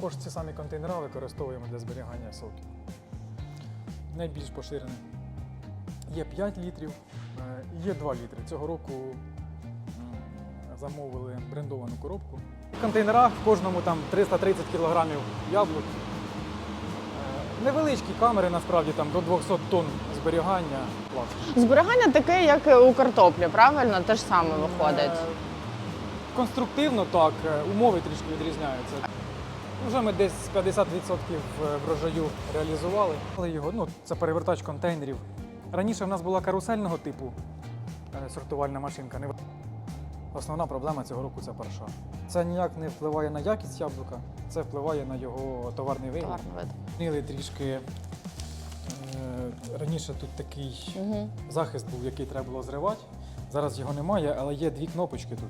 також ці самі контейнери використовуємо для зберігання соків. Найбільш поширений. Є 5 літрів, е, є 2 літри. Цього року замовили брендовану коробку. В контейнерах в кожному там 330 кг яблук. Е, Невеличкі камери, насправді там до 200 тонн зберігання. Зберігання таке, як у картоплі, правильно? Те ж саме виходить. Е, Конструктивно так, умови трішки відрізняються. Вже ми десь 50% врожаю реалізували. Але його, ну, це перевертач контейнерів. Раніше в нас була карусельного типу е, сортувальна машинка. Основна проблема цього року це парша. Це ніяк не впливає на якість яблука, це впливає на його товарний вигляд. Гарно видно. Змінили трішки. е, Раніше тут такий Угу. захист був, який треба було зривати. Зараз його немає, але є дві кнопочки тут.